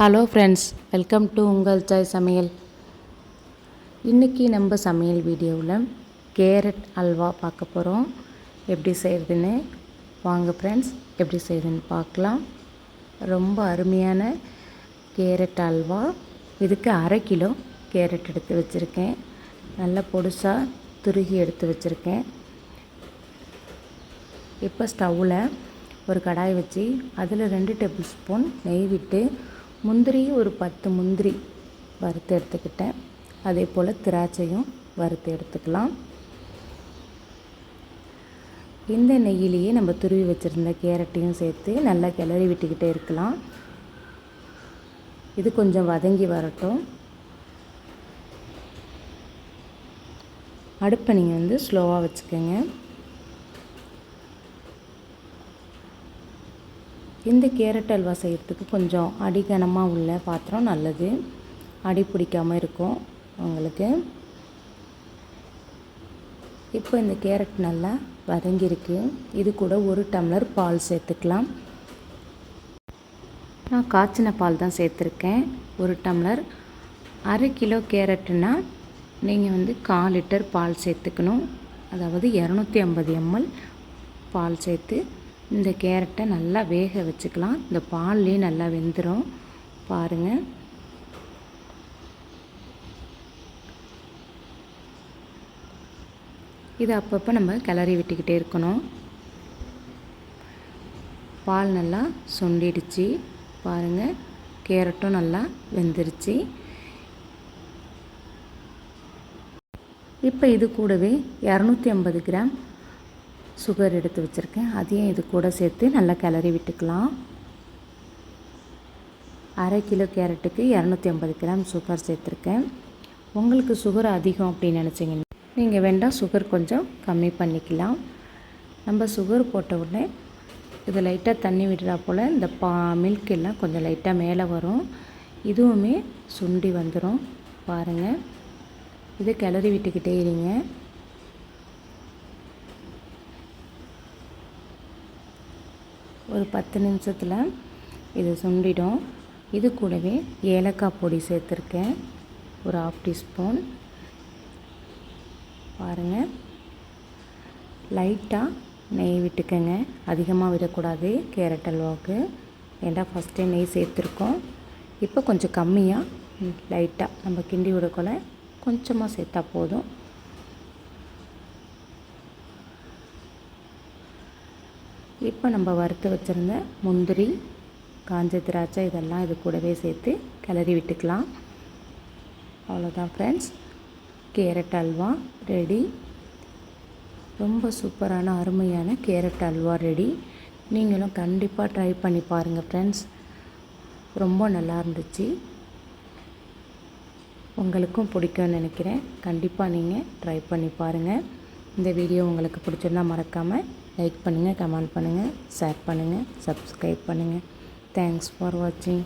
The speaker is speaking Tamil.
ஹலோ ஃப்ரெண்ட்ஸ் வெல்கம் டு உங்கள் சாய் சமையல் இன்றைக்கி நம்ம சமையல் வீடியோவில் கேரட் அல்வா பார்க்க போகிறோம் எப்படி செய்கிறதுன்னு வாங்க ஃப்ரெண்ட்ஸ் எப்படி செய்யுதுன்னு பார்க்கலாம். ரொம்ப அருமையான கேரட் அல்வா. இதுக்கு அரை கிலோ கேரட் எடுத்து வச்சுருக்கேன். நல்லா பொடுசாக துருகி எடுத்து வச்சுருக்கேன். இப்போ ஸ்டவ்வில் ஒரு கடாய் வச்சு அதில் ரெண்டு டேபிள் ஸ்பூன் நெய் விட்டு முந்திரி ஒரு பத்து முந்திரி வறுத்து எடுத்துக்கிட்டேன். அதே போல் திராட்சையும் வறுத்து எடுத்துக்கலாம். இந்த நெய்யிலேயே நம்ம துருவி வச்சுருந்த கேரட்டையும் சேர்த்து நல்லா கிளறி விட்டுக்கிட்டே இருக்கலாம். இது கொஞ்சம் வதங்கி வரட்டும். அடுப்பை நீங்கள் வந்து ஸ்லோவாக வச்சுக்கோங்க. இந்த கேரட் அல்வா செய்கிறதுக்கு கொஞ்சம் அடிகனமாக உள்ள பாத்திரம் நல்லது. அடி பிடிக்காமல் இருக்கும் உங்களுக்கு. இப்போ இந்த கேரட் நல்லா வதங்கியிருக்கு. இது கூட ஒரு டம்ளர் பால் சேர்த்துக்கலாம். நான் காய்ச்சின பால் தான் சேர்த்துருக்கேன். ஒரு டம்ளர். அரை கிலோ கேரட்டுனா நீங்கள் வந்து கால் லிட்டர் பால் சேர்த்துக்கணும். அதாவது இரநூத்தி ஐம்பது எம்எல் பால் சேர்த்து இந்த கேரட்டை நல்லா வேக வச்சுக்கலாம். இந்த பால்லேயே நல்லா வெந்துடும் பாருங்கள் இது அப்பப்போ நம்ம கிளறி விட்டுக்கிட்டே இருக்கணும். பால் நல்லா சுண்டிடுச்சு. பாருங்கள் கேரட்டும் நல்லா வெந்துருச்சு. இப்போ இது கூடவே இரநூத்தி ஐம்பது கிராம் சுகர் எடுத்து வச்சுருக்கேன். அதையும் இது கூட சேர்த்து நல்லா கிளறி விட்டுக்கலாம். அரை கிலோ கேரட்டுக்கு இரநூத்தி ஐம்பது கிராம் சுகர் சேர்த்துருக்கேன். உங்களுக்கு சுகர் அதிகம் அப்படின்னு நினச்சிங்கன்னா நீங்கள் வேண்டாம் சுகர் கொஞ்சம் கம்மி பண்ணிக்கலாம். நம்ம சுகர் போட்ட உடனே இது லைட்டாக தண்ணி விடுறா போல் இந்த பா மில்க் எல்லாம் கொஞ்சம் லைட்டாக மேலே வரும். இதுவுமே சுண்டி வந்துடும் பாருங்கள் இதை கிளறி விட்டுக்கிட்டே இருங்க. ஒரு பத்து நிமிஷத்தில் இது சுண்டிடும் இது கூடவே ஏலக்காய் பொடி சேர்த்துருக்கேன். ஒரு ஆஃப் டீஸ்பூன் பாருங்கள் லைட்டாக நெய் விட்டுக்கங்க. அதிகமாக விடக்கூடாது கேரட் அல்வாவுக்கு. ஏன்டா ஃபஸ்ட்டே நெய் சேர்த்துருக்கோம். இப்போ கொஞ்சம் கம்மியாக லைட்டாக நம்ம கிண்டி விடக்குள்ள கொஞ்சமாக சேர்த்தா போதும். இப்போ நம்ம வறுத்து வச்சுருந்த முந்திரி காஞ்ச திராட்சை இதெல்லாம் இது கூடவே சேர்த்து கிளறி விட்டுக்கலாம். அவ்வளோதான் ஃப்ரெண்ட்ஸ் கேரட் அல்வா ரெடி ரொம்ப சூப்பரான அருமையான கேரட் அல்வா ரெடி நீங்களும் கண்டிப்பாக ட்ரை பண்ணி பாருங்கள் ஃப்ரெண்ட்ஸ் ரொம்ப நல்லா இருந்துச்சு. உங்களுக்கும் பிடிக்கும்னு நினைக்கிறேன். கண்டிப்பாக நீங்கள் ட்ரை பண்ணி பாருங்கள் இந்த வீடியோ உங்களுக்கு பிடிச்சிருந்தா மறக்காமல் லைக் பண்ணுங்கள் கமெண்ட் பண்ணுங்கள் ஷேர் பண்ணுங்கள் சப்ஸ்கிரைப் பண்ணுங்கள் தேங்க்ஸ் ஃபார் வாட்சிங்